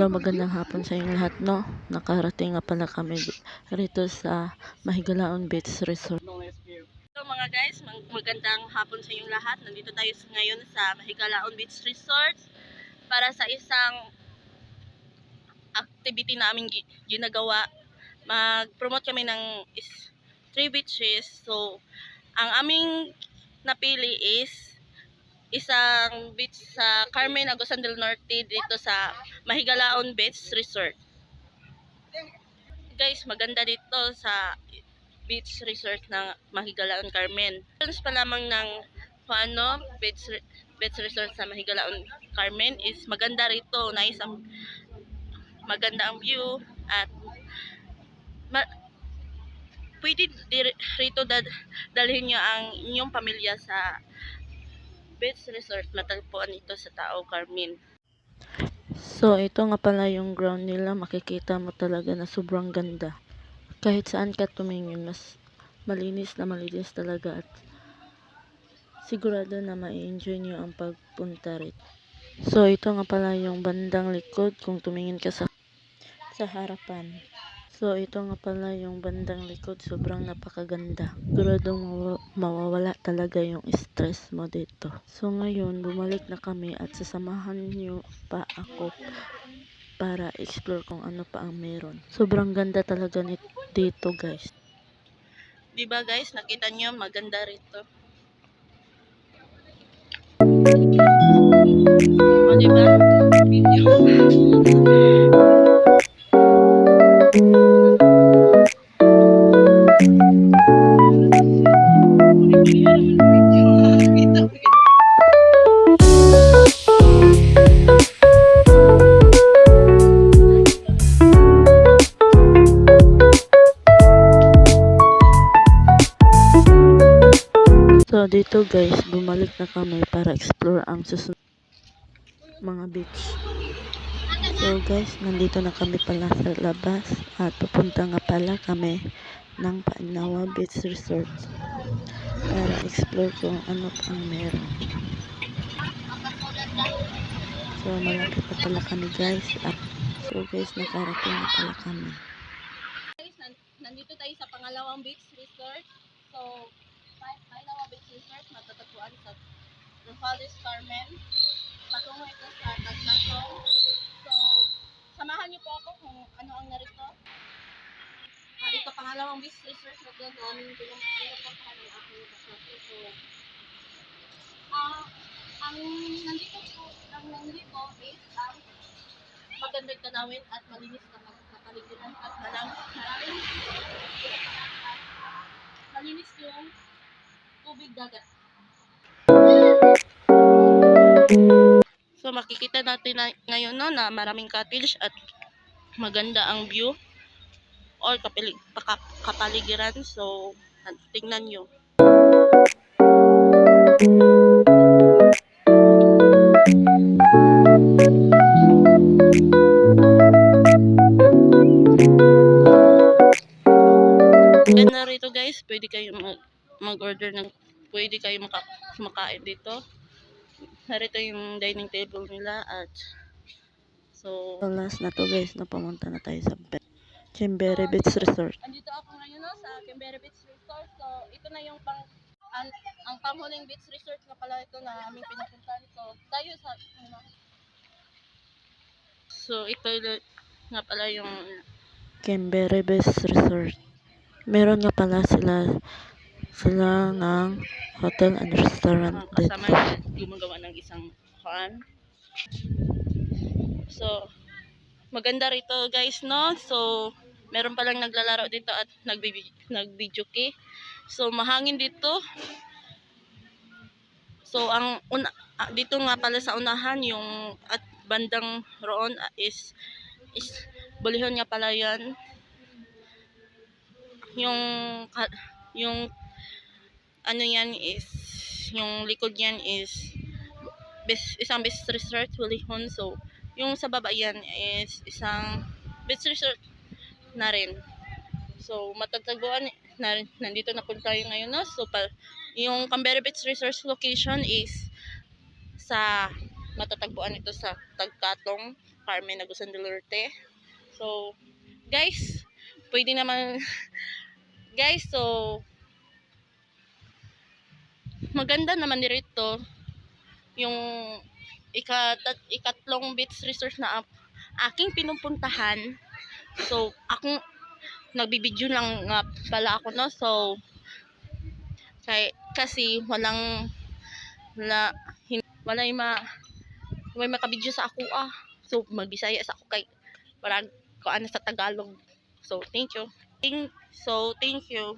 Hello, magandang hapon sa inyong lahat, no? Nakarating nga pala kami rito sa Mahigalaon Beach Resort. So mga guys, mag- magandang hapon sa inyong lahat. Nandito tayo ngayon sa Mahigalaon Beach Resort para sa isang activity namin gi- ginagawa. Mag-promote kami ng is three beaches. So, ang aming napili is isang beach sa Carmen Agusan del Norte dito sa Mahigalaon Beach Resort. Guys, maganda dito sa beach resort ng Mahigalaon Carmen. Entrance pa lamang ng ano, beach, beach resort sa Mahigalaon Carmen is maganda rito. Nice ang maganda ang view at ma- pwede di- rito dad, dalhin nyo ang inyong pamilya sa beach resort matagpuan ito sa Tao Carmen. So, ito nga pala yung ground nila. Makikita mo talaga na sobrang ganda. Kahit saan ka tumingin, mas malinis na malinis talaga at sigurado na ma-enjoy nyo ang pagpunta rito. So, ito nga pala yung bandang likod kung tumingin ka sa, sa harapan. So, ito nga pala yung bandang likod. Sobrang napakaganda. Siguradong mawa- mawawala talaga yung stress mo dito. So, ngayon, bumalik na kami at sasamahan nyo pa ako para explore kung ano pa ang meron. Sobrang ganda talaga dito, guys. 'Di ba guys? Nakita niyo maganda rito. O, di ba? Video. So, dito guys, bumalik na kami para explore ang susunod mga beach. So guys, nandito na kami pala sa labas at pupunta nga pala kami ng Painawa Beach Resort para explore kung ano ang meron. So, malapit na pala kami guys. At, so guys, nakarating na pala kami. Guys, nan- nandito tayo sa pangalawang beach resort. So, Pailawa Beach Resort, matatagpuan sa Rosales Carmen. Patungo ito sa Tagtatong. So, samahan niyo po ako kung ano ang narito. Ah, ito pangalawang beach resort na ito na aming pinupuntahan ng aking kasama. So, ah, ang nandito po, ang nandito is ang magandang tanawin at malinis na mag- na paligiran at malang maraming malinis yung tubig dagat. So makikita natin na, ngayon no, na maraming cottage at maganda ang view or kapilig, paka, kapaligiran. So tingnan nyo. Ganda rito guys, pwede kayo mag, mag-order ng, pwede kayo maka, makain dito. Narito yung dining table nila at so, So, last na to guys, na pumunta na tayo sa Be- Chimbere Beach Resort. andito ako ngayon no, sa Canberra Beach Resort. So, ito na yung pang, ang, ang panghuling beach resort na pala ito na aming pinapuntahan. So, tayo sa, ano, So, ito na- nga pala yung Canberra Beach Resort. Meron nga pala sila sila ng hotel and restaurant uh, dito. kasama gumagawa ng isang fan. So, maganda rito guys, no? So, meron palang naglalaro dito at nag-video key. So, mahangin dito. So, ang una, ah, dito nga pala sa unahan, yung at bandang roon ah, is is bulihon nga pala yan. Yung yung ano yan is yung likod yan is best, isang beach resort Hulihon. So, yung sa baba yan is isang beach resort na rin. So, matatagpuan na rin, nandito na po tayo ngayon. No? So, pa, yung Canberra Beach Resort location is sa matatagpuan ito sa Tagkatong Carmen Agusan del Norte. So, guys, pwede naman, guys, so, maganda naman dito yung ikat ikatlong beach resort na aking pinupuntahan. So, akong nagbibideo lang nga pala ako no. So, kay, kasi walang wala hin, wala yung ma may makabidyo sa ako ah. So, magbisaya sa ako kay para ko ano sa Tagalog. So, thank you. Thank, so, thank you.